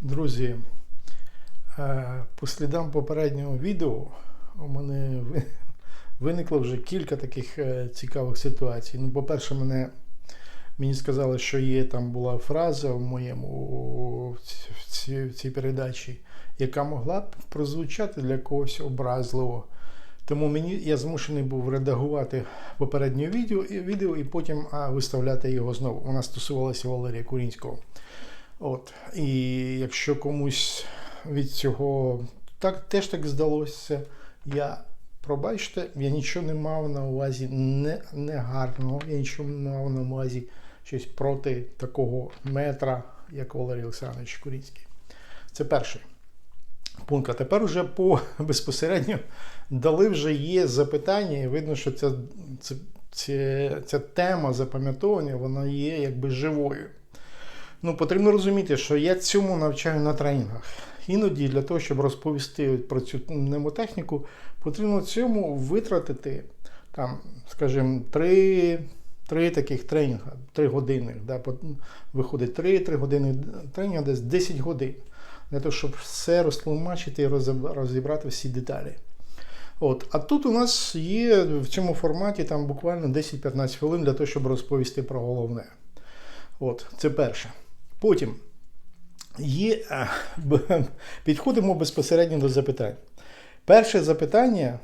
Друзі, е, по слідам попереднього відео у мене виникло вже кілька таких е, цікавих ситуацій. Ну, по-перше, мене, мені сказали, що є там була фраза в моєму в цій, в цій передачі, яка могла б прозвучати для когось образливо. Тому мені я змушений був редагувати попереднє відео, відео і потім виставляти його знову. Вона стосувалася Валерія Курінського. От. І якщо комусь від цього так, теж так здалося, я пробачте, я нічого не мав на увазі не, не гарного, я нічого не мав на увазі щось проти такого метра, як Валерій Олександрович Курінський. Це перший пункт. А тепер уже по безпосередньо дали вже є запитання, і видно, що ця, ця, ця, ця тема запам'ятовування вона є якби живою. Ну, потрібно розуміти, що я цьому навчаю на тренінгах. Іноді для того, щоб розповісти про цю мнемотехніку, потрібно цьому витратити, там, скажімо, три, три таких тренінга, три години. Да, виходить три, три години тренінгу, десь 10 годин. Для того, щоб все розтлумачити і розібрати всі деталі. От. А тут у нас є в цьому форматі там буквально 10-15 хвилин для того, щоб розповісти про головне. От, це перше. Потім є, е, підходимо безпосередньо до запитань. Перше запитання,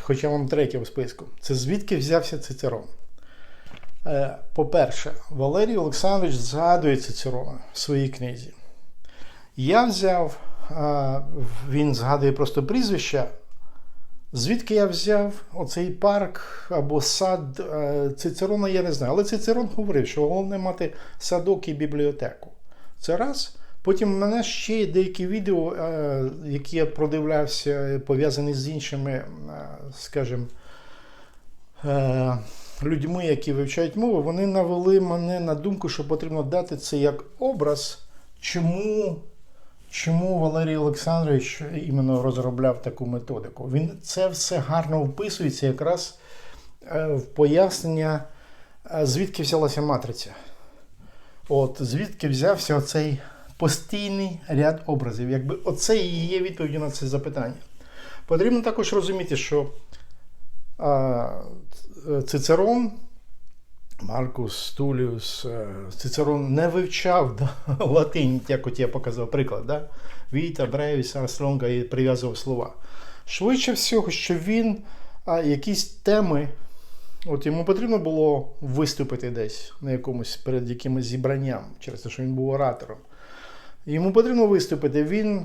хоча вам третє в списку, це звідки взявся Цицерон. Е, По-перше, Валерій Олександрович згадує Цицерона в своїй книзі. Я взяв, е, він згадує просто прізвища. Звідки я взяв оцей парк або сад е, Цицерона, я не знаю. Але Цицерон говорив, що головне мати садок і бібліотеку. Це раз. Потім в мене ще є деякі відео, е, які я продивлявся, пов'язані з іншими, е, скажімо, людьми, які вивчають мову, вони навели мене на думку, що потрібно дати це як образ, чому Чому Валерій Олександрович іменно розробляв таку методику? Він це все гарно вписується якраз е, в пояснення, е, звідки взялася матриця. От звідки взявся оцей постійний ряд образів. Якби оце і є відповіддю на це запитання. Потрібно також розуміти, що а, Цицерон Маркус Туліус е, Цицерон не вивчав да, латинь, як от я показав приклад. Да? Віта, Бревіс, Армстронга і прив'язував слова. Швидше всього, що він а, якісь теми, от йому потрібно було виступити десь на якомусь перед якимось зібранням, через те, що він був оратором. Йому потрібно виступити. Він,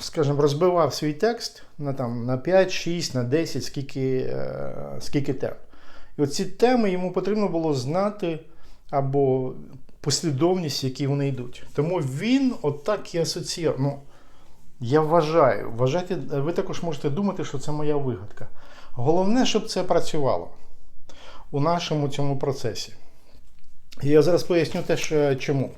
скажімо, розбивав свій текст на, там, на 5, 6, на 10, скільки, е, скільки тем. І оці теми йому потрібно було знати або послідовність, які вони йдуть. Тому він отак і асоціює. Ну, я вважаю, вважайте, ви також можете думати, що це моя вигадка. Головне, щоб це працювало у нашому цьому процесі. І я зараз поясню те, чому.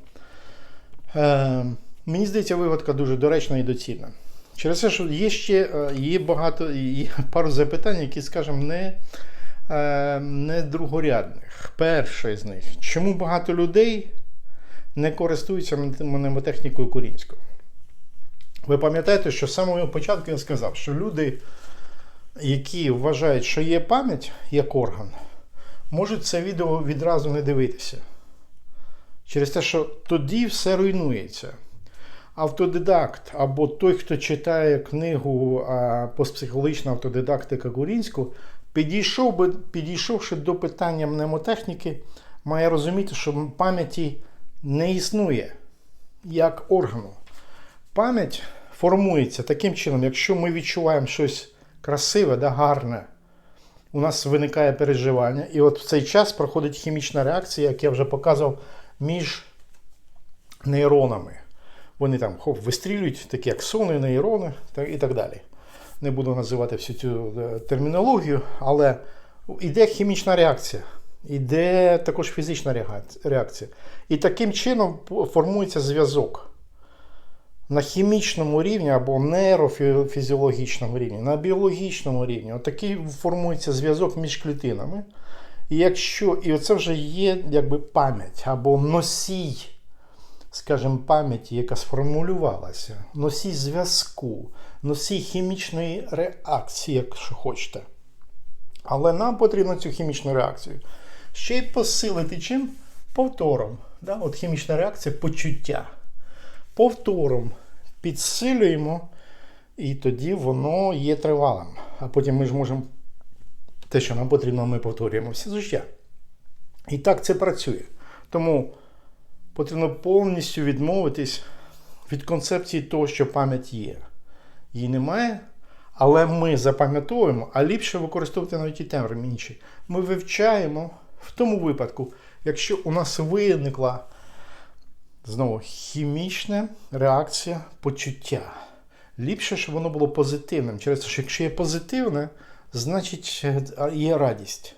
Е, мені здається, вигадка дуже доречна і доцільна. Через те, що є ще е, є багато є пару запитань, які, скажімо, не не другорядних. Перше з них. Чому багато людей не користуються мнемотехнікою Курінського? Ви пам'ятаєте, що з самого початку я сказав, що люди, які вважають, що є пам'ять як орган, можуть це відео відразу не дивитися. Через те, що тоді все руйнується. Автодидакт або той, хто читає книгу постпсихологічна автодидактика Гурінського, підійшов би, підійшовши до питання мнемотехніки, має розуміти, що пам'яті не існує як органу. Пам'ять формується таким чином, якщо ми відчуваємо щось красиве, да, гарне, у нас виникає переживання, і от в цей час проходить хімічна реакція, як я вже показував, між нейронами. Вони там хоп, вистрілюють, такі аксони, нейрони та- і так далі. Не буду називати всю цю е, термінологію, але йде хімічна реакція, йде також фізична реакція. І таким чином формується зв'язок на хімічному рівні або нейрофізіологічному рівні, на біологічному рівні. Отакий формується зв'язок між клітинами. І якщо, і це вже є якби пам'ять або носій скажімо, пам'яті, яка сформулювалася, носій зв'язку, носій хімічної реакції, якщо хочете. Але нам потрібно цю хімічну реакцію ще й посилити чим? Повтором. Да? От хімічна реакція почуття. Повтором підсилюємо, і тоді воно є тривалим. А потім ми ж можемо те, що нам потрібно, ми повторюємо все життя. І так це працює. Тому потрібно повністю відмовитись від концепції того, що пам'ять є. Її немає, але ми запам'ятовуємо, а ліпше використовувати навіть і термін інший. Ми вивчаємо в тому випадку, якщо у нас виникла знову хімічна реакція почуття. Ліпше, щоб воно було позитивним. Через те, що якщо є позитивне, значить е, є радість.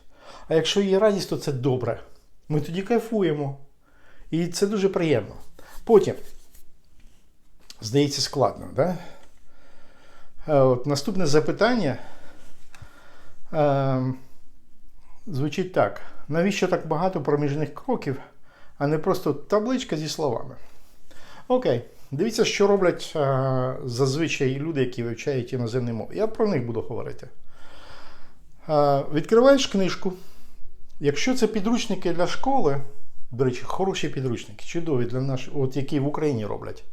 А якщо є радість, то це добре. Ми тоді кайфуємо. І це дуже приємно. Потім, здається, складно, да? Е, От, наступне запитання е, звучить так: навіщо так багато проміжних кроків, а не просто табличка зі словами? Окей, дивіться, що роблять е, зазвичай люди, які вивчають іноземні мови. Я про них буду говорити. Е, відкриваєш книжку. Якщо це підручники для школи, до речі, хороші підручники, чудові для наших, от які в Україні роблять.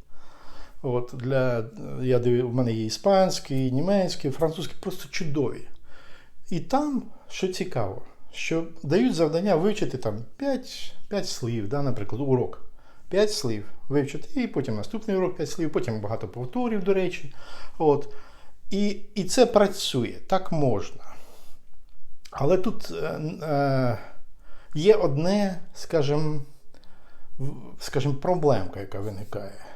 От для, я дивив, у мене є іспанський, німецький, французький, просто чудові. І там, що цікаво, що дають завдання вивчити там 5, 5 слів, да, наприклад, урок. 5 слів вивчити, і потім наступний урок 5 слів, потім багато повторів, до речі. От. І, і це працює, так можна. Але тут е, е, є одне, скажімо, скажімо, проблемка, яка виникає.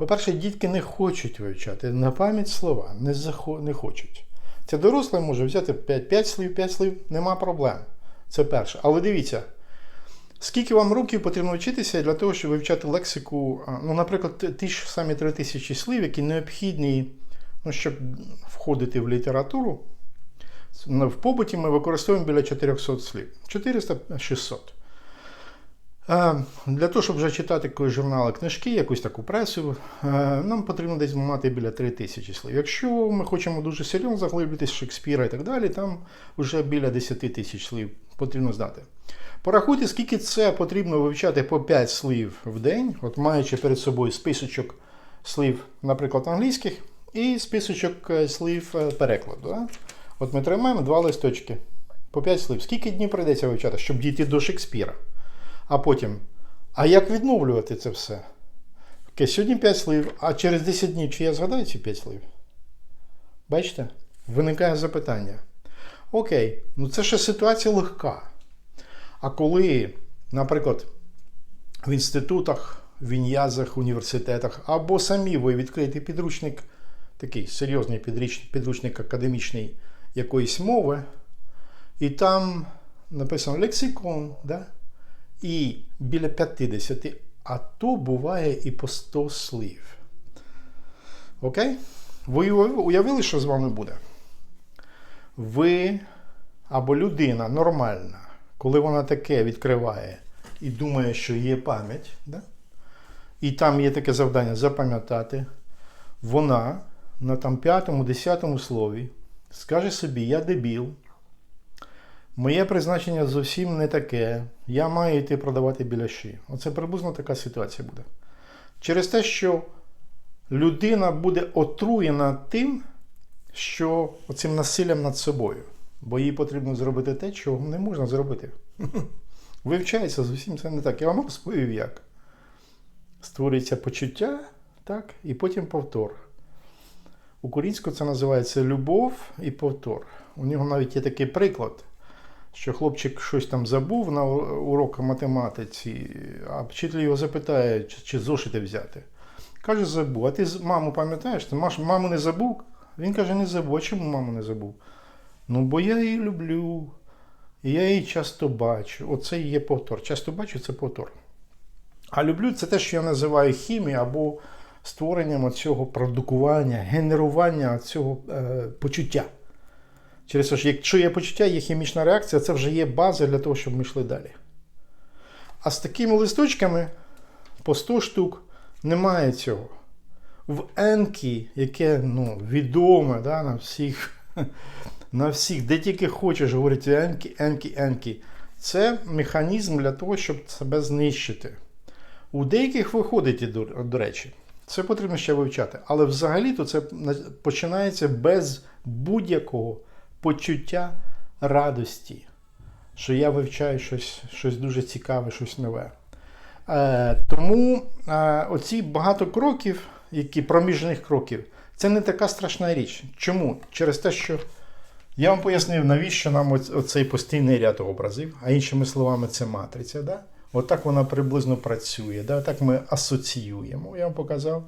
По-перше, дітки не хочуть вивчати на пам'ять слова, не захо... не хочуть. Це дорослий може взяти 5, 5 слів, 5 слів, нема проблем. Це перше. Але дивіться, скільки вам років потрібно вчитися для того, щоб вивчати лексику, ну, наприклад, ті ж самі 3000 слів, які необхідні, ну, щоб входити в літературу. В побуті ми використовуємо біля 400 слів. 400-600. Для того, щоб вже читати якісь журнали книжки, якусь таку пресу, нам потрібно десь мати біля 3000 слів. Якщо ми хочемо дуже сильно заглиблюватися Шекспіра і так далі, там вже біля 10 тисяч слів потрібно знати. Порахуйте, скільки це потрібно вивчати по 5 слів в день, от маючи перед собою списочок слів, наприклад, англійських, і списочок слів перекладу. От ми тримаємо два листочки по 5 слів. Скільки днів прийдеться вивчати, щоб дійти до Шекспіра? А потім, а як відновлювати це все? Окей, сьогодні 5 слів, а через 10 днів чи я згадаю ці 5 слів? Бачите? Виникає запитання. Окей, ну це ще ситуація легка. А коли, наприклад, в інститутах, в ін'язах, університетах, або самі ви відкриєте підручник, такий серйозний підручник академічний якоїсь мови, і там написано лексикон, да? І біля 50, а то буває і по 100 слів. Окей? Ви уявили, що з вами буде? Ви або людина нормальна, коли вона таке відкриває і думає, що є пам'ять, да? і там є таке завдання запам'ятати, вона на там п'ятому-десятому слові скаже собі, я дебіл. Моє призначення зовсім не таке. Я маю йти продавати біляші. Оце приблизно така ситуація буде. Через те, що людина буде отруєна тим, що оцим насиллям над собою. Бо їй потрібно зробити те, чого не можна зробити. Вивчається зовсім це не так. Я вам розповів як. Створюється почуття, так, і потім повтор. Українською це називається любов і повтор. У нього навіть є такий приклад, що хлопчик щось там забув на уроках математиці, а вчитель його запитає, чи зошити взяти. Каже, забув. А ти маму пам'ятаєш? Ти маму не забув? Він каже, не забув. А чому маму не забув? Ну, бо я її люблю. І я її часто бачу. Оце і є повтор. Часто бачу це повтор. А люблю це те, що я називаю хімією або створенням цього продукування, генерування цього е, почуття. Через те, що якщо є почуття, є хімічна реакція, це вже є база для того, щоб ми йшли далі. А з такими листочками по 100 штук. Немає цього. В Енкі, яке ну, відоме да, на всіх, на всіх, де тільки хочеш говорити Енкі, Енкі, Енкі. Це механізм для того, щоб себе знищити. У деяких виходить, до, до речі, це потрібно ще вивчати. Але взагалі-то це починається без будь-якого почуття радості, що я вивчаю щось, щось дуже цікаве, щось нове. Е, тому е, оці багато кроків, які проміжних кроків, це не така страшна річ. Чому? Через те, що я вам пояснив, навіщо нам оц- оцей постійний ряд образів, а іншими словами, це матриця. Да? Отак вона приблизно працює. Да? Так ми асоціюємо. Я вам показав.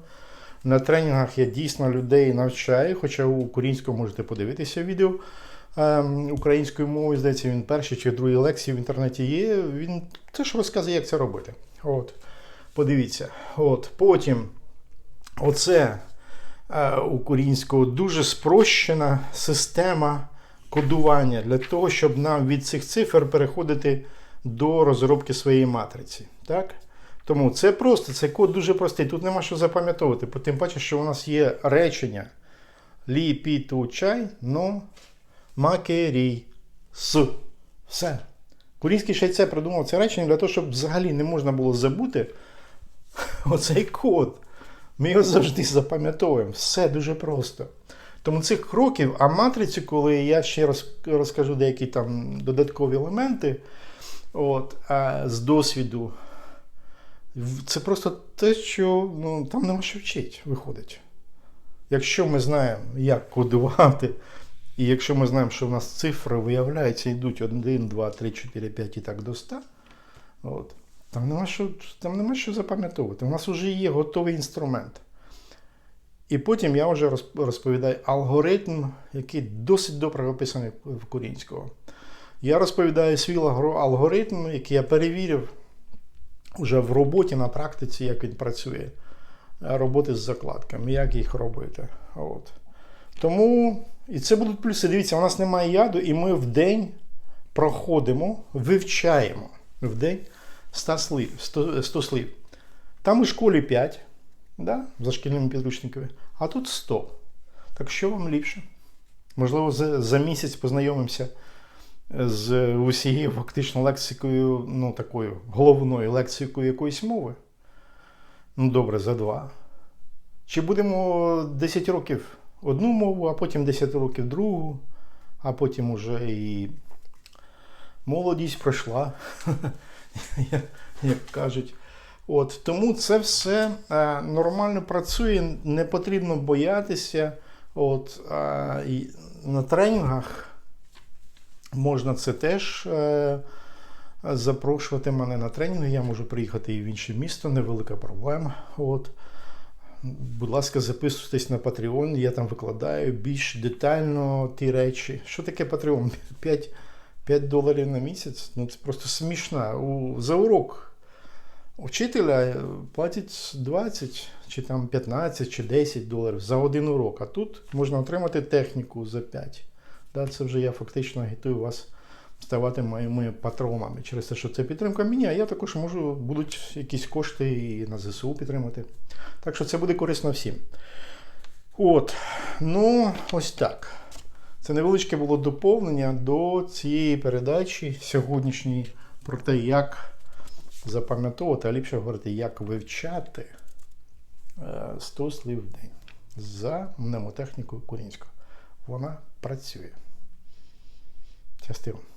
На тренінгах я дійсно людей навчаю, хоча у українському можете подивитися відео ем, українською мовою, здається, він перший чи другий лекції в інтернеті є. Він теж розказує, як це робити. От. Подивіться. От. Потім оце е, українського дуже спрощена система кодування для того, щоб нам від цих цифр переходити до розробки своєї матриці. Так? Тому це просто, цей код дуже простий. Тут нема що запам'ятовувати. Бо Тим паче, що у нас є речення лі пі ту чай, но макерій с. Все. Ще це придумав це речення для того, щоб взагалі не можна було забути оцей код. Ми його завжди запам'ятовуємо. Все дуже просто. Тому цих кроків, а матрицю, коли я ще роз, розкажу деякі там додаткові елементи от, а, з досвіду, це просто те, що ну, там нема що вчити, виходить. Якщо ми знаємо, як кодувати, і якщо ми знаємо, що в нас цифри, виявляється, йдуть 1, 2, 3, 4, 5 і так до 100, от, там нема що, там нема що запам'ятовувати. У нас вже є готовий інструмент. І потім я вже розповідаю алгоритм, який досить добре описаний в Курінського. Я розповідаю свій алгоритм, який я перевірив вже в роботі на практиці, як він працює. Роботи з закладками, як їх робити. От. Тому і це будуть плюси. Дивіться, у нас немає яду, і ми в день проходимо, вивчаємо в день 100 слів. 100, 100 слів. Там у школі 5, да, за шкільними підручниками, а тут 100. Так що вам ліпше? Можливо, за, за місяць познайомимося з усією фактично лексикою, ну такою головною лексикою якоїсь мови. Ну, добре, за два. Чи будемо 10 років одну мову, а потім 10 років другу, а потім уже і молодість пройшла, як- кажуть. От, тому це все е, нормально працює, не потрібно боятися. От, е, на тренінгах можна це теж е, запрошувати мене на тренінги. Я можу приїхати і в інше місто, невелика проблема. От. Будь ласка, записуйтесь на Patreon, я там викладаю більш детально ті речі. Що таке Patreon? 5, 5 доларів на місяць? Ну це просто смішно. У, за урок учителя е, платять 20 чи там 15 чи 10 доларів за один урок. А тут можна отримати техніку за 5. Да, це вже я фактично агітую вас ставати моїми патронами через те, що це підтримка мені, а я також можу, будуть якісь кошти і на ЗСУ підтримати. Так що це буде корисно всім. От, ну, ось так. Це невеличке було доповнення до цієї передачі сьогоднішньої про те, як запам'ятовувати, а ліпше говорити, як вивчати е, 100 слів в день за мнемотехнікою Курінського. Вона працює. Castillon.